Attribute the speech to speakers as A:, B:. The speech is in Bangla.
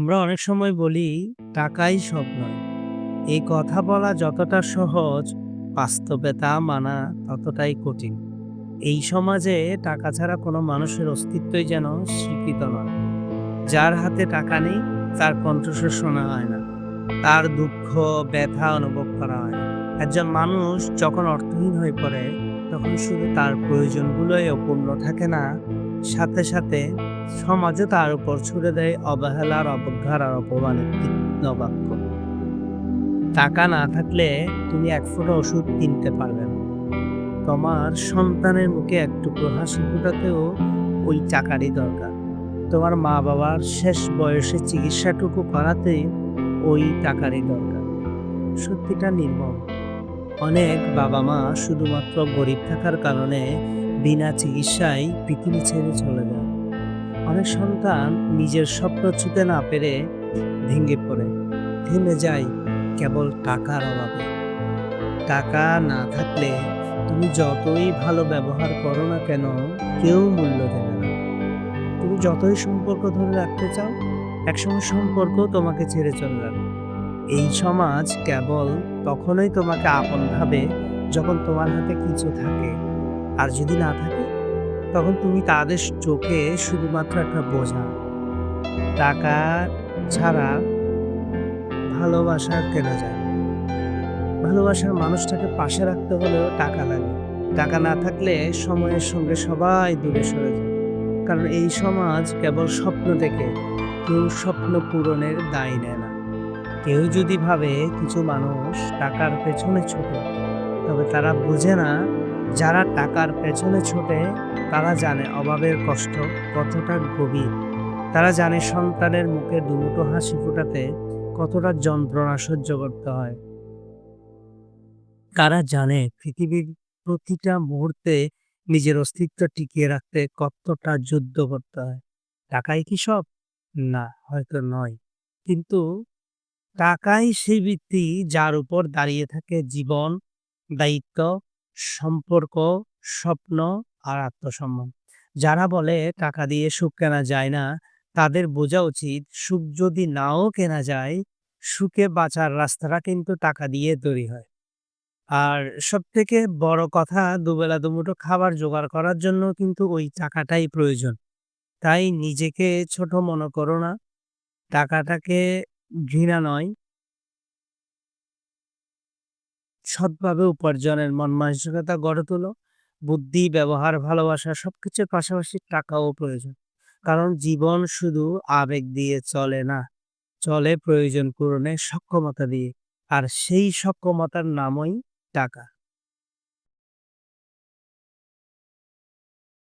A: আমরা অনেক সময় বলি, টাকাই সব নয়। এই কথা বলা যতটা সহজ, বাস্তবে তা মানা ততটাই কঠিন। এই সমাজে টাকা ছাড়া কোনো মানুষের অস্তিত্বই যেন স্বীকৃত নয়। যার হাতে টাকা নেই, তার কণ্ঠস্বর শোনা হয় না। তার দুঃখ, ব্যথা অনুভব করা হয়। একজন মানুষ যখন অর্থহীন হয়ে পড়ে, তখন শুধু তার প্রয়োজনগুলোই অপূর্ণ থাকে না, সাথে সাথে সমাজও তার উপর ছুড়ে দেয় অবহেলার, অবজ্ঞার আর অপমানের তীক্ষ্ণ বাক্য। টাকা না থাকলে তুমি এক ফোঁটা ওষুধ কিনতে পারবে না। তোমার সন্তানের মুখে এক টুকরো হাসি ফোটাতেও ওই টাকারই দরকার। তোমার মা বাবার শেষ বয়সে চিকিৎসাটুকু করাতে ওই টাকারই দরকার। সত্যিটা নির্মম। অনেক বাবা মা শুধুমাত্র গরিব থাকার কারণে বিনা চিকিৎসায় পৃথিবী ছেড়ে চলে যায়। অনেক সন্তান নিজের স্বপ্ন ছুতে না পেরে ভেঙে পড়ে। থেমে যায় কেবল টাকার অভাবে। টাকা না থাকলে তুমি যতই ভালো ব্যবহার করো না কেন, কেউ মূল্য দেবে না। তুমি যতই সম্পর্ক ধরে রাখতে চাও, একসময় সম্পর্ক তোমাকে ছেড়ে চলে যাবে। এই সমাজ কেবল তখনই তোমাকে আপন ভাবে যখন তোমার হাতে কিছু থাকে। আর যদি না থাকে তখন তুমি তাদের চোখে শুধুমাত্র একটা বোঝা। টাকা ছাড়া ভালোবাসা কেনা যায়? ভালোবাসার মানুষটাকে পাশে রাখতে হলেও টাকা লাগে। টাকা না থাকলে সময়ের সঙ্গে সবাই দূরে সরে যায়। কারণ এই সমাজ কেবল স্বপ্ন দেখে, কেউ স্বপ্ন পূরণের দায় নেয় না। কেউ যদি ভাবে কিছু মানুষ টাকার পেছনে ছোটে, তবে তারা বোঝে না যারা টাকার পেছনে ছোটে, তারা জানে অভাবের কষ্ট কতটা গভীর। তারা জানে সন্তানের মুখে দুমুটো হাসি ফোটাতে কতটা যন্ত্রণা সহ্য করতে হয়। তারা জানে পৃথিবীর প্রতিটা মুহূর্তে নিজের অস্তিত্ব টিকিয়ে রাখতে কতটা যুদ্ধ করতে হয়। টাকাই কি সব? না, হয়তো নয়। কিন্তু টাকাই সেই ভিত্তি যার উপর দাঁড়িয়ে থাকে জীবন, দায়িত্ব সম্পর্ক, স্বপ্ন আর আত্মসম্মান। যারা বলে টাকা দিয়ে সুখ কেনা যায় না, তাদের বোঝা উচিত সুখ যদি নাও কেনা যায়, সুখে বাঁচার রাস্তাটা কিন্তু টাকা দিয়ে তৈরি হয়। আর সব থেকে বড় কথা, দুবেলা দুমুঠো খাবার জোগাড় করার জন্য কিন্তু ওই টাকাটাই প্রয়োজন। তাই নিজেকে ছোট মনে করো না। টাকাটাকে ঘৃণা নয় সৎভাবে উপার্জনের মন মানসিকতা গড়ে তোলো। বুদ্ধি, ব্যবহার, ভালোবাসা সবকিছুর পাশাপাশি টাকাও প্রয়োজন। কারণ জীবন শুধু আবেগ দিয়ে চলে না, চলে প্রয়োজন পূরণে সক্ষমতা দিয়ে। আর সেই সক্ষমতার নামই টাকা।